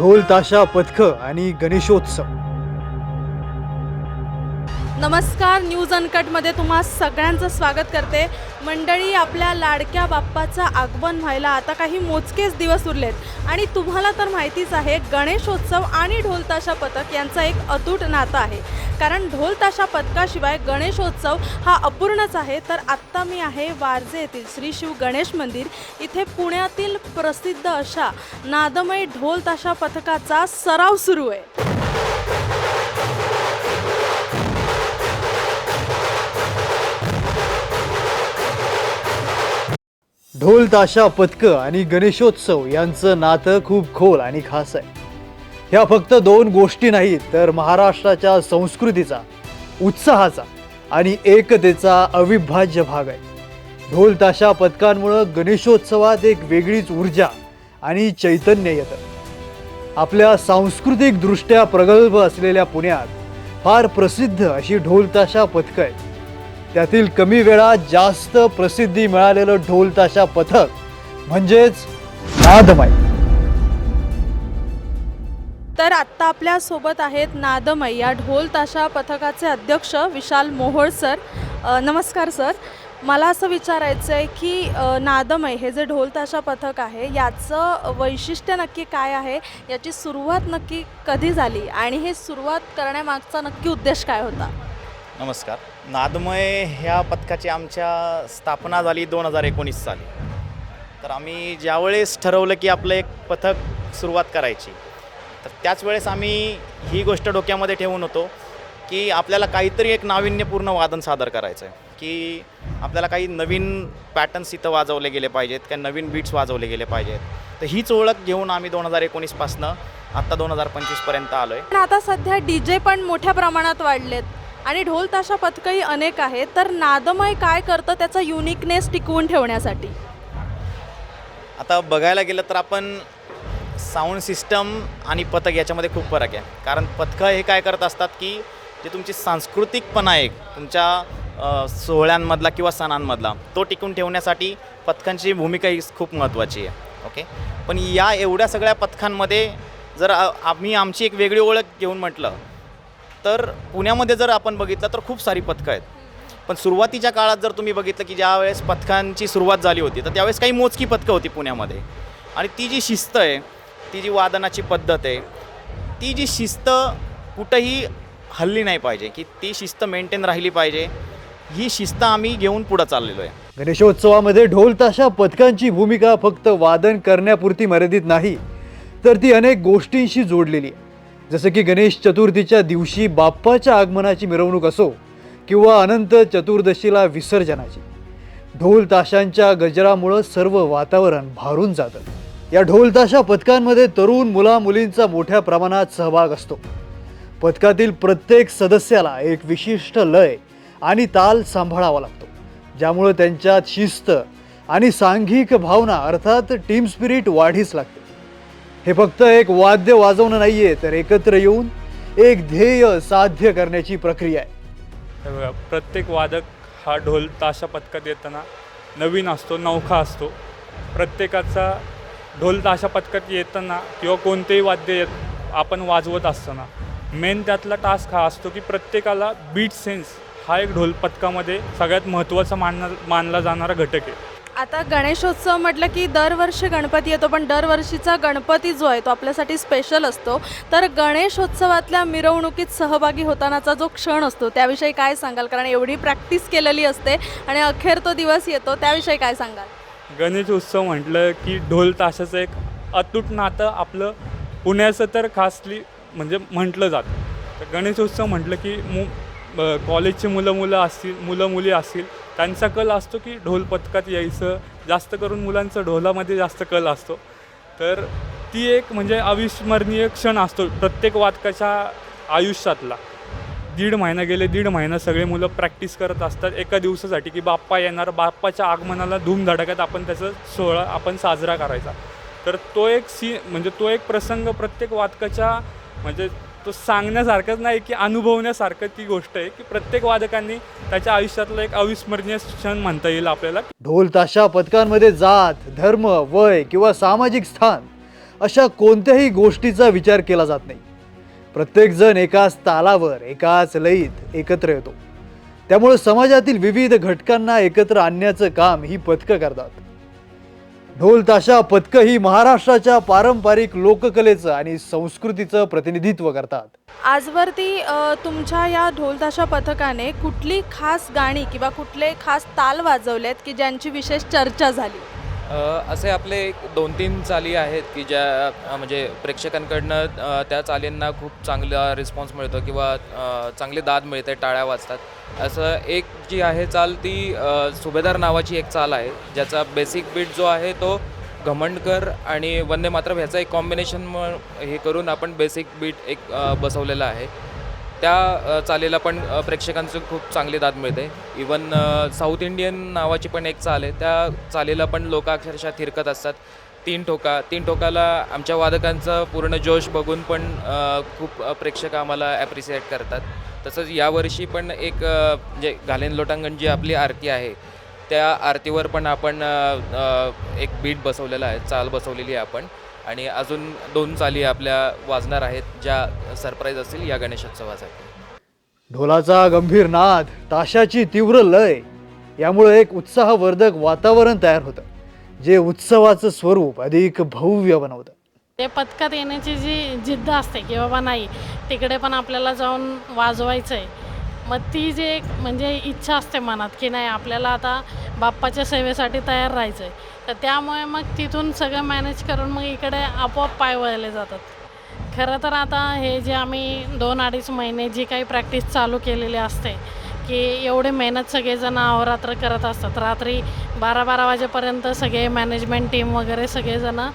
ढोल ताशा पथक आणि गणेशोत्सव. नमस्कार न्यूज अनकटमध्ये तुम्हा सगळ्यांचं स्वागत करते. मंडळी आपल्या लाडक्या बाप्पाचं आगमन व्हायला आता काही मोजकेच दिवस उरलेत. आणि तुम्हाला तर माहितीच आहे गणेशोत्सव आणि ढोलताशा पथक यांचा एक अतूट नातं आहे. कारण ढोलताशा पथकाशिवाय गणेशोत्सव हा अपूर्णच आहे. तर आत्ता मी आहे वारजे येथील श्री शिव गणेश मंदिर. इथे पुण्यातील प्रसिद्ध अशा नादमय ढोलताशा पथकाचा सराव सुरू आहे. ढोल ताशा पथकं आणि गणेशोत्सव यांचं नातं खूप खोल आणि खास आहे. ह्या फक्त दोन गोष्टी नाहीत तर महाराष्ट्राच्या संस्कृतीचा उत्साहाचा आणि एकतेचा अविभाज्य भाग आहे. ढोल ताशा पथकांमुळं गणेशोत्सवात एक वेगळीच ऊर्जा आणि चैतन्य येतं. आपल्या सांस्कृतिकदृष्ट्या प्रगल्भ असलेल्या पुण्यात फार प्रसिद्ध अशी ढोलताशा पथकं आहेत. त्यातील कमी वेळात जास्त प्रसिद्धी मिळालेलं ढोलताशा पथक म्हणजेच नादमय. तर आत्ता आपल्यासोबत आहेत नादमय. या ढोल ताशा पथकाचे अध्यक्ष विशाल मोहोळ सर. अ, नमस्कार सर. मला असं विचारायचं आहे की अ, नादमय हे जे ढोल ताशा पथक आहे याचं वैशिष्ट्य नक्की काय आहे? याची सुरुवात नक्की कधी झाली? आणि हे सुरुवात करण्यामागचा नक्की उद्देश काय होता? नमस्कार. नादमय ह्या पथकाची आमच्या स्थापना झाली दोन हजार एकोणीस साली. तर आम्ही ज्यावेळेस ठरवलं की आपलं एक पथक सुरुवात करायची तर त्याच वेळेस आम्ही ही गोष्ट डोक्यामध्ये ठेवून होतो की आपल्याला काहीतरी एक नाविन्यपूर्ण वादन सादर करायचं आहे की आपल्याला काही नवीन पॅटर्न्स इथं वाजवले गेले पाहिजेत काही नवीन बीट्स वाजवले गेले पाहिजेत. तर हीच ओळख घेऊन आम्ही दोन हजार एकोणीसपासनं आत्ता दोन हजार पंचवीसपर्यंत आलो आहे पण आता सध्या डी जे पण मोठ्या प्रमाणात वाढलेत. आणि ढोल ताशा पथकही अनेक आहेत. तर नादमय काय करतं त्याचा युनिकनेस टिकवून ठेवण्यासाठी? आता बघायला गेलं तर आपण साऊंड सिस्टम आणि पथक याच्यामध्ये खूप फरक आहे. कारण पथकं हे काय करत असतात की जे तुमची सांस्कृतिकपणा आहे तुमच्या सोहळ्यांमधला किंवा सणांमधला तो टिकून ठेवण्यासाठी पथकांची भूमिका ही खूप महत्त्वाची आहे. ओके पण या एवढ्या सगळ्या पथकांमध्ये जर आम्ही आमची एक वेगळी ओळख घेऊन म्हटलं तर पुण्यामध्ये जर आपण बघितलं तर खूप सारी पथकं आहेत. पण सुरुवातीच्या काळात जर तुम्ही बघितलं की ज्या वेळेस पथकांची सुरुवात झाली होती तर त्यावेळेस काही मोजकी पथकं होती पुण्यामध्ये. आणि ती जी शिस्त आहे ती जी वादनाची पद्धत आहे ती जी शिस्त कुठंही हल्ली नाही पाहिजे की ती शिस्त मेंटेन राहिली पाहिजे ही शिस्त आम्ही घेऊन पुढं चाललेलो आहे. गणेशोत्सवामध्ये ढोल ताशा पथकांची भूमिका फक्त वादन करण्यापुरती मर्यादित नाही तर ती अनेक गोष्टींशी जोडलेली आहे. जसं की गणेश चतुर्थीच्या दिवशी बाप्पाच्या आगमनाची मिरवणूक असो किंवा अनंत चतुर्दशीला विसर्जनाची. ढोल ताशांच्या गजरामुळं सर्व वातावरण भारून जातं. या ढोल ताशा पथकांमध्ये तरुण मुलामुलींचा मोठ्या प्रमाणात सहभाग असतो. पथकातील प्रत्येक सदस्याला एक विशिष्ट लय आणि ताल सांभाळावा लागतो ज्यामुळं त्यांच्यात शिस्त आणि सांघिक भावना अर्थात टीम स्पिरिट वाढीस लागते. हे फक्त एक वाद्य वाजवणं नाहीये तर एकत्र येऊन एक ध्येय साध्य करण्याची प्रक्रिया आहे. हे बघा प्रत्येक वादक हा ढोल ताशा पथकात येताना नवीन असतो नौखा असतो. प्रत्येकाचा ढोल ताशा पथकात येताना किंवा कोणतेही वाद्य येत आपण वाजवत असताना मेन त्यातला टास्क हा असतो की प्रत्येकाला बीट सेन्स हा एक ढोल पथकामध्ये सगळ्यात महत्त्वाचा मानला मानला जाणारा घटक आहे. आता गणेशोत्सव म्हटलं की दरवर्षी गणपती येतो पण दरवर्षीचा गणपती जो आहे तो आपल्यासाठी स्पेशल असतो. तर गणेशोत्सवातल्या मिरवणुकीत सहभागी होतानाचा जो क्षण असतो त्याविषयी काय सांगाल? कारण एवढी प्रॅक्टिस केलेली असते आणि अखेर तो दिवस येतो त्याविषयी काय सांगाल? गणेश उत्सव म्हटलं की ढोल ताशाचं एक अतूट नातं आपलं पुण्याचं तर खासली म्हणजे म्हटलं जातं. तर गणेशोत्सव म्हटलं की मु कॉलेजची मुलं मुलं असतील मुलं मुली असतील त्यांचा कल असतो की ढोल पथकात यायचं जास्त करून मुलांचं ढोलामध्ये जास्त कल असतो. तर ती एक म्हणजे अविस्मरणीय क्षण असतो प्रत्येक वादकाच्या आयुष्यातला. दीड महिना गेले दीड महिना सगळे मुलं प्रॅक्टिस करत असतात एका दिवसासाठी की बाप्पा येणार बाप्पाच्या आगमनाला धूमधडक्यात आपण त्याचा सोहळा आपण साजरा करायचा. तर तो एक सी म्हणजे तो एक प्रसंग प्रत्येक वादकाच्या म्हणजे तो सांगण्यासारखंच नाही की अनुभवण्यासारखं ती गोष्ट आहे की प्रत्येक वादकांनी त्याच्या आयुष्यातलं एक अविस्मरणीय क्षण म्हणता येईल आपल्याला. ढोल ताशा पथकांमध्ये जात धर्म वय किंवा सामाजिक स्थान अशा कोणत्याही गोष्टीचा विचार केला जात नाही. प्रत्येकजण एकाच तालावर एकाच लयीत एकत्र येतो. त्यामुळे समाजातील विविध घटकांना एकत्र आणण्याचं काम ही पथकं करतात. ढोल ताशा पथकं ही महाराष्ट्राच्या पारंपरिक लोककलेचं आणि संस्कृतीचं प्रतिनिधित्व करतात. आजवरती अ, तुमच्या या ढोलताशा पथकाने कुठली खास गाणी किंवा कुठले खास ताल वाजवलेत की ज्यांची विशेष चर्चा झाली? असे आपले एक दोन तीन चाली आहेत की ज्या म्हणजे प्रेक्षकांकडनं त्या चालींना खूप चांगला रिस्पॉन्स मिळतो किंवा चांगले चांगली दाद मिळते टाळ्या वाजतात. असं एक जी आहे चाल ती सुभेदार नावाची एक चाल आहे ज्याचा बेसिक बीट जो आहे तो घमंडकर आणि वंदे मातरम ह्याचा एक कॉम्बिनेशन हे करून आपण बेसिक बीट एक बसवलेला आहे. त्या चालीला पण प्रेक्षकांचं खूप चांगली दाद मिळते. इवन साऊथ इंडियन नावाची पण एक चाल आहे. त्या चालीला पण लोक अक्षरशः थिरकत असतात. तीन ठोका तीन ठोकाला आमच्या वादकांचा पूर्ण जोश बघून पण खूप प्रेक्षक आम्हाला ॲप्रिसिएट करतात. तसंच यावर्षी पण एक जे म्हणजे घालेन लोटांगण जी आपली आरती आहे त्या आरतीवर पण आपण एक बीट बसवलेला आहे चाल बसवलेली आहे आपण. आणि अजून दोन चाली आपल्या वाजणार आहेत ज्या सरप्राईज असतील या गणेशोत्सवासाठी. ढोलाचा गंभीर नाद ताशाची तीव्र लय यामुळे एक उत्साहवर्धक वातावरण तयार होतं जे उत्सवाचं स्वरूप अधिक भव्य बनवतं. ते पथकात येण्याची जी जिद्द असते की बाबा नाही तिकडे पण आपल्याला जाऊन वाजवायचं आहे मग ती जे एक म्हणजे इच्छा असते मनात की नाही आपल्याला आता बाप्पाच्या सेवेसाठी तयार राहायचं आहे तर त्यामुळे मग तिथून सगळं मॅनेज करून मग इकडे आपोआप पाय वळले जातात. खरं तर आता हे जे आम्ही दोन अडीच महिने जी काही प्रॅक्टिस चालू केलेली असते की एवढे मेहनत सगळेजण अहोरात्र करत असतात. रात्री बारा बारा वाजेपर्यंत सगळे मॅनेजमेंट टीम वगैरे सगळेजणं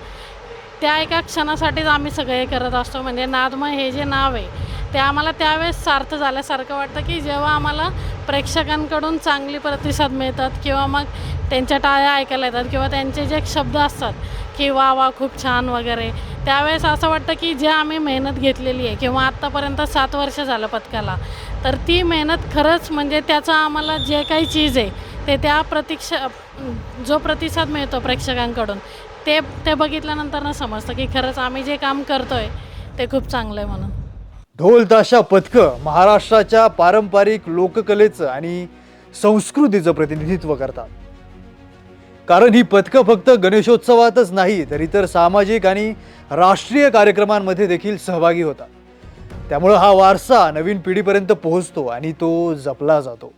त्या एका क्षणासाठीच आम्ही सगळे हे करत असतो. म्हणजे नादमय हे जे नाव आहे ते आम्हाला त्यावेळेस सार्थ झाल्यासारखं वाटतं की जेव्हा आम्हाला प्रेक्षकांकडून चांगली प्रतिसाद मिळतात किंवा मग त्यांच्या टाळ्या ऐकायला येतात किंवा त्यांचे जे शब्द असतात की वा वा खूप छान वगैरे त्यावेळेस असं वाटतं की जे आम्ही मेहनत घेतलेली आहे किंवा आत्तापर्यंत सात वर्ष झालं पथकाला तर ती मेहनत खरंच म्हणजे त्याचं आम्हाला जे काही चीज आहे ते त्या प्रतीक्षा जो प्रतिसाद मिळतो प्रेक्षकांकडून ते ते बघितल्यानंतर ना समजतं की खरंच आम्ही जे काम करतो आहे ते खूप चांगलं आहे म्हणून. ढोल ताशा पथकं महाराष्ट्राच्या पारंपरिक लोककलेचं आणि संस्कृतीचं प्रतिनिधित्व करतात. कारण ही पथकं फक्त गणेशोत्सवातच नाही तर इतर सामाजिक आणि राष्ट्रीय कार्यक्रमांमध्ये देखील सहभागी होतात. त्यामुळं हा वारसा नवीन पिढीपर्यंत पोहोचतो आणि तो जपला जातो.